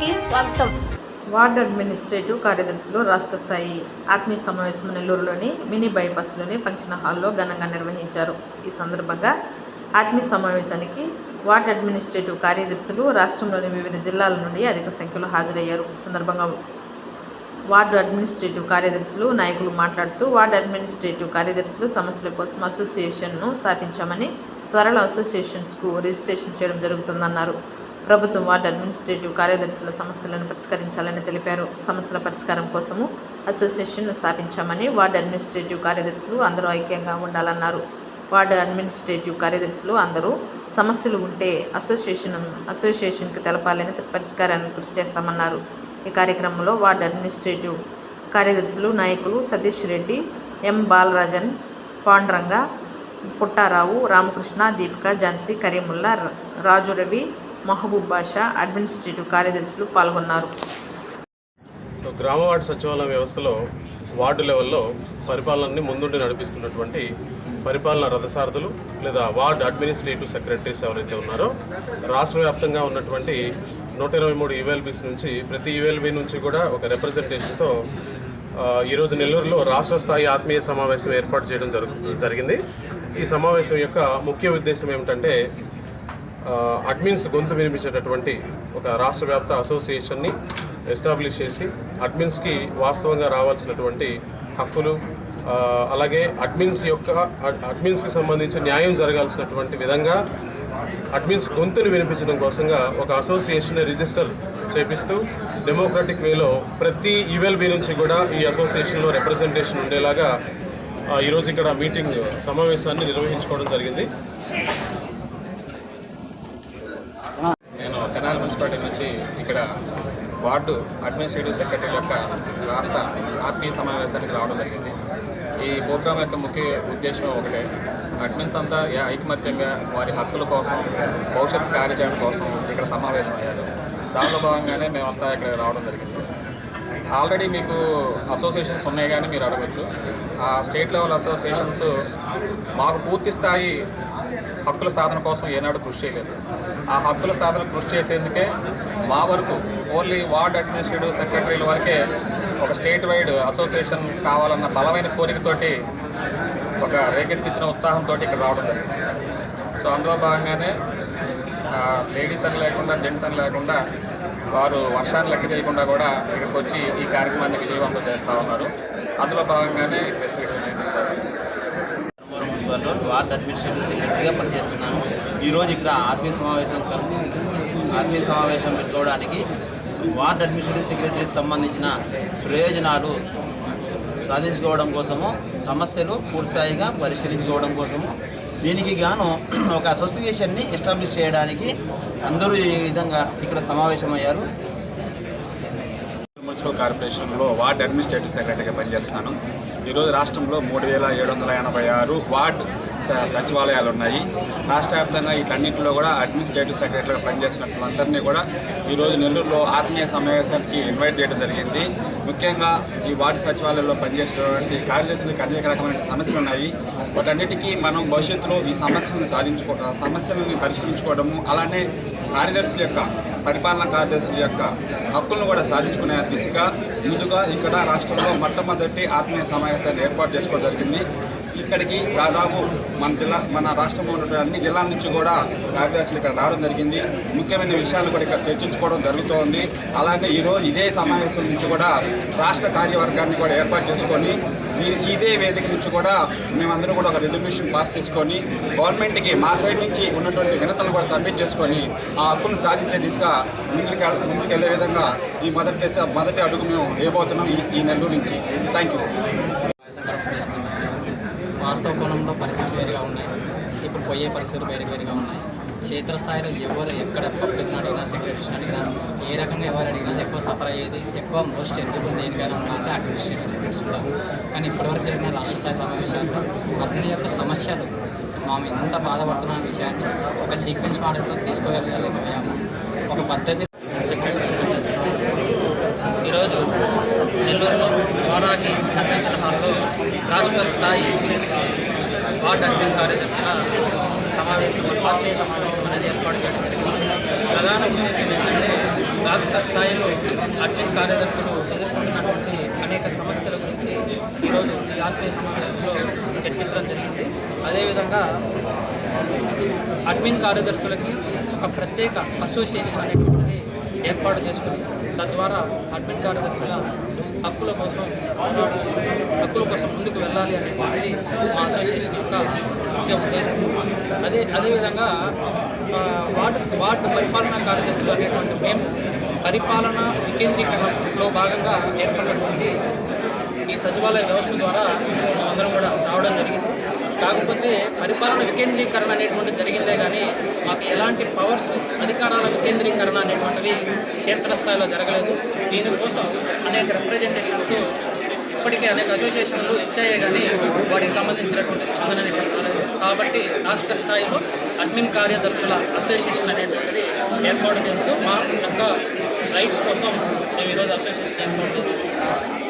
కి స్వాగతం. Ward administrative కార్యదర్శులు రాష్ట్ర స్థాయి ఆత్మీయ సమావేశం నెల్లూరులోని మినీ బైపాస్లోని ఫంక్షన్ హాల్లో ఘనంగా నిర్వహించారు. ఈ సందర్భంగా ఆత్మీయ సమావేశానికి వార్డ్ అడ్మినిస్ట్రేటివ్ కార్యదర్శులు రాష్ట్రంలోని వివిధ జిల్లాల నుండి అధిక సంఖ్యలో హాజరయ్యారు. సందర్భంగా వార్డు అడ్మినిస్ట్రేటివ్ కార్యదర్శులు నాయకులు మాట్లాడుతూ వార్డు అడ్మినిస్ట్రేటివ్ కార్యదర్శులు సమస్యల కోసం అసోసియేషన్ను స్థాపించామని త్వరలో అసోసియేషన్స్కు రిజిస్ట్రేషన్ చేయడం జరుగుతుందన్నారు. ప్రభుత్వం వార్డు అడ్మినిస్ట్రేటివ్ కార్యదర్శుల సమస్యలను పరిష్కరించాలని తెలిపారు. సమస్యల పరిష్కారం కోసము అసోసియేషన్ను స్థాపించామని వార్డు అడ్మినిస్ట్రేటివ్ కార్యదర్శులు అందరూ ఐక్యంగా ఉండాలన్నారు. వార్డు అడ్మినిస్ట్రేటివ్ కార్యదర్శులు అందరూ సమస్యలు ఉంటే అసోసియేషన్ అసోసియేషన్కి తెలపాలని పరిష్కారాన్ని కృషి చేస్తామన్నారు. ఈ కార్యక్రమంలో వార్డు అడ్మినిస్ట్రేటివ్ కార్యదర్శులు నాయకులు సతీష్ రెడ్డి ఎం బాలరాజన్ పాండ్రంగ పుట్టారావు రామకృష్ణ దీపిక ఝాన్సీ కరీముల్లా రాజు రవి మహబూబ్ బాషా అడ్మినిస్ట్రేటివ్ కార్యదర్శులు పాల్గొన్నారు. గ్రామ వార్డు సచివాలయ వ్యవస్థలో వార్డు లెవెల్లో పరిపాలనని ముందుండి నడిపిస్తున్నటువంటి పరిపాలన రథసారథులు లేదా వార్డ్ అడ్మినిస్ట్రేటివ్ సెక్రటరీస్ ఎవరైతే ఉన్నారో రాష్ట్ర వ్యాప్తంగా ఉన్నటువంటి నూట ఇరవై మూడు ఈవెల్బీస్ నుంచి ప్రతి ఈవెల్బీ నుంచి కూడా ఒక రిప్రజెంటేషన్తో ఈరోజు నెల్లూరులో రాష్ట్ర స్థాయి ఆత్మీయ సమావేశం ఏర్పాటు చేయడం జరుగు జరిగింది. ఈ సమావేశం యొక్క ముఖ్య ఉద్దేశం ఏమిటంటే అడ్మిన్స్ గొంతు వినిపించేటటువంటి ఒక రాష్ట్ర వ్యాప్త అసోసియేషన్ని ఎస్టాబ్లిష్ చేసి అడ్మిన్స్కి వాస్తవంగా రావాల్సినటువంటి హక్కులు అలాగే అడ్మిన్స్ యొక్క అడ్- అడ్మిన్స్కి సంబంధించి న్యాయం జరగాల్సినటువంటి విధంగా అడ్మిన్స్ గొంతుని వినిపించడం కోసంగా ఒక అసోసియేషన్ రిజిస్టర్ చేపిస్తూ డెమోక్రటిక్ వేలో ప్రతి ఈవెల్బీ నుంచి కూడా ఈ అసోసియేషన్లో రిప్రజెంటేషన్ ఉండేలాగా ఈరోజు ఇక్కడ మీటింగ్ సమావేశాన్ని నిర్వహించుకోవడం జరిగింది. మున్సిపాలిటీ నుంచి ఇక్కడ వార్డు అడ్మినిస్ట్రేటివ్ సెక్రటరీ యొక్క రాష్ట్ర ఆత్మీయ సమావేశానికి రావడం జరిగింది. ఈ ప్రోగ్రాం యొక్క ముఖ్య ఉద్దేశం ఒకటే. అడ్మిన్స్ అంతా ఏ- ఐకమత్యంగా వారి హక్కుల కోసం భవిష్యత్ కార్యాచరణ కోసం ఇక్కడ సమావేశం అయ్యారు. దానిలో భాగంగానే మేమంతా ఇక్కడ రావడం జరిగింది. ఆల్రెడీ మీకు అసోసియేషన్స్ ఉన్నాయి కానీ మీరు అడగచ్చు. ఆ స్టేట్ లెవెల్ అసోసియేషన్స్ మాకు పూర్తి స్థాయి హక్కుల సాధన కోసం ఏనాడు కృషి చేయలేదు. ఆ హక్కుల సాధన కృషి చేసేందుకే మా వరకు ఓన్లీ వార్డ్ అడ్మినిస్ట్రేటివ్ సెక్రటరీల వరకే ఒక స్టేట్ వైడ్ అసోసియేషన్ కావాలన్న బలమైన కోరికతోటి ఒక రేకెత్తించిన ఉత్సాహంతో ఇక్కడ రావడం జరిగింది. సో అందులో భాగంగానే లేడీస్ అని లేకుండా జెంట్స్ అని లేకుండా వారు వర్షాన్ని లెక్క చేయకుండా కూడా ఇక్కడికి వచ్చి ఈ కార్యక్రమాన్ని విజయవంతం చేస్తూ ఉన్నారు. అందులో భాగంగానే ప్రెస్ మీట్ అనేది జరిగింది. వార్డ్ అడ్మినిస్ట్రేటివ్ సెక్రటరీగా పనిచేస్తున్నాను ఈరోజు ఇక్కడ ఆత్మీయ సమావేశం ఆత్మీయ సమావేశం పెట్టుకోవడానికి వార్డ్ అడ్మినిస్ట్రేటివ్ సెక్రటరీకి సంబంధించిన ప్రయోజనాలు సాధించుకోవడం కోసము సమస్యలు పూర్తిస్థాయిగా పరిష్కరించుకోవడం కోసము దీనికి గాను ఒక అసోసియేషన్ని ఎస్టాబ్లిష్ చేయడానికి అందరూ ఈ విధంగా ఇక్కడ సమావేశమయ్యారు మున్సిపల్ కార్పొరేషన్లో వార్డ్ అడ్మినిస్ట్రేటివ్ సెక్రటరీగా పనిచేస్తున్నాను ఈరోజు రాష్ట్రంలో మూడు వేల ఏడు వందల ఎనభై ఆరు వార్డ్ స- సచివాలయాలు ఉన్నాయి. రాష్ట్ర వ్యాప్తంగా వీటన్నింటిలో కూడా అడ్మినిస్ట్రేటివ్ సెక్రటరీగా పనిచేస్తున్న అందరినీ కూడా ఈరోజు నెల్లూరులో ఆత్మీయ సమావేశానికి ఇన్వైట్ చేయడం జరిగింది. ముఖ్యంగా ఈ వార్డు సచివాలయంలో పనిచేసేటువంటి కార్యదర్శులకు అనేక రకమైన సమస్యలు ఉన్నాయి. వాటన్నిటికీ మనం భవిష్యత్తులో ఈ సమస్యలను సాధించుకో సమస్యలను పరిష్కరించుకోవడము అలానే కార్యదర్శుల యొక్క పరిపాలనా కార్యదర్శుల యొక్క హక్కులను కూడా సాధించుకునే దిశగా ముందుగా ఇక్కడ రాష్ట్రంలో మొట్టమొదటి ఆత్మీయ సమావేశాన్ని ఏర్పాటు చేసుకోవడం జరిగింది. ఇక్కడికి దాదాపు మన జిల్లా మన రాష్ట్రంలో ఉన్నటువంటి అన్ని జిల్లాల నుంచి కూడా కార్యదర్శులు ఇక్కడ రావడం జరిగింది. ముఖ్యమైన విషయాలు కూడా ఇక్కడ చర్చించుకోవడం జరుగుతోంది. అలాగే ఈరోజు ఇదే సమావేశం నుంచి కూడా రాష్ట్ర కార్యవర్గాన్ని కూడా ఏర్పాటు చేసుకొని ఇదే వేదిక నుంచి కూడా మేమందరం కూడా ఒక రిజర్వేషన్ పాస్ చేసుకొని గవర్నమెంట్కి మా సైడ్ నుంచి ఉన్నటువంటి వినతలు కూడా సబ్మిట్ చేసుకొని ఆ హక్కును సాధించే దిశగా ముందుకు ముందుకెళ్ళే వెళ్ళే విధంగా ఈ మొదటి దశ మొదటి అడుగు మేము వేయబోతున్నాం ఈ ఈ నెల్లూరు నుంచి. థ్యాంక్ యూ వాస్తవ కోణంలో పరిస్థితులు వేరుగా ఉన్నాయి. ఇప్పుడు పోయే పరిస్థితులు వేరు వేరుగా ఉన్నాయి. క్షేత్రస్థాయిలో ఎవరు ఎక్కడ పబ్లిక్ని అడిగినా సెక్రటరీస్ అడిగినా ఏ రకంగా ఎవరు అడిగినా ఎక్కువ సఫర్ అయ్యేది ఎక్కువ మోస్ట్ ఎలిజిబుల్ దేనికైనా ఉన్నారంటే అడ్మినిస్ట్రేటివ్ సెక్రటరీస్ ఉంటారు. కానీ ఇప్పటివరకు జరిగిన రాష్ట్ర స్థాయి సమావేశాల్లో అన్ని యొక్క సమస్యలు మేము ఎంత బాధపడుతున్న విషయాన్ని ఒక సీక్వెన్స్ మోడల్లో తీసుకోగలగలేకపోయాము ఒక పద్ధతి ఈరోజు నెల్లూరులో వారాహి కన్వెన్షన్ హాల్లో రాష్ట్ర స్థాయి వార్డ్ అడ్మిన్ కార్యదర్శుల సమావేశం ఆత్మీయ సమావేశం అనేది ఏర్పాటు చేయడం జరిగింది. ప్రధాన ఉద్దేశం ఏంటంటే రాష్ట్ర స్థాయిలో అడ్మిన్ కార్యదర్శులు ఎదుర్కొంటున్నటువంటి అనేక సమస్యల గురించి ఈరోజు ఈ ఆత్మీయ సమావేశంలో చర్చించడం జరిగింది. అదేవిధంగా అడ్మిన్ కార్యదర్శులకి ఒక ప్రత్యేక అసోసియేషన్ అనేటువంటిది ఏర్పాటు చేసుకుని తద్వారా అడ్మిన్ కార్యదర్శుల హక్కుల కోసం హక్కుల కోసం ముందుకు వెళ్ళాలి అనేది మా అసోసియేషన్ యొక్క ముఖ్య ఉద్దేశం. అదే అదేవిధంగా వార్డు వార్డు పరిపాలనా కార్యదర్శులు అనేటువంటి మేము పరిపాలన వికేంద్రీకరణలో భాగంగా ఏర్పడినటువంటి ఈ సచివాలయ వ్యవస్థ ద్వారా అందరం కూడా రావడం జరిగింది. కాకపోతే పరిపాలన వికేంద్రీకరణ అనేటువంటి జరిగిందే కానీ మాకు ఎలాంటి పవర్స్ అధికారాల వికేంద్రీకరణ అనేటువంటివి క్షేత్రస్థాయిలో జరగలేదు. దీనికోసం అనేక రిప్రజెంటేషన్స్ ఇప్పటికే అనేక అసోసియేషన్లు ఇచ్చాయే కానీ వాటికి సంబంధించినటువంటి స్పందన అనేది కాబట్టి రాష్ట్ర స్థాయిలో అడ్మిన్ కార్యదర్శుల అసోసియేషన్ అనేటువంటిది ఏర్పాటు చేస్తూ మా యొక్క రైట్స్ కోసం మేము ఈరోజు అసోసియేషన్ ఏర్పాటు చేస్తాం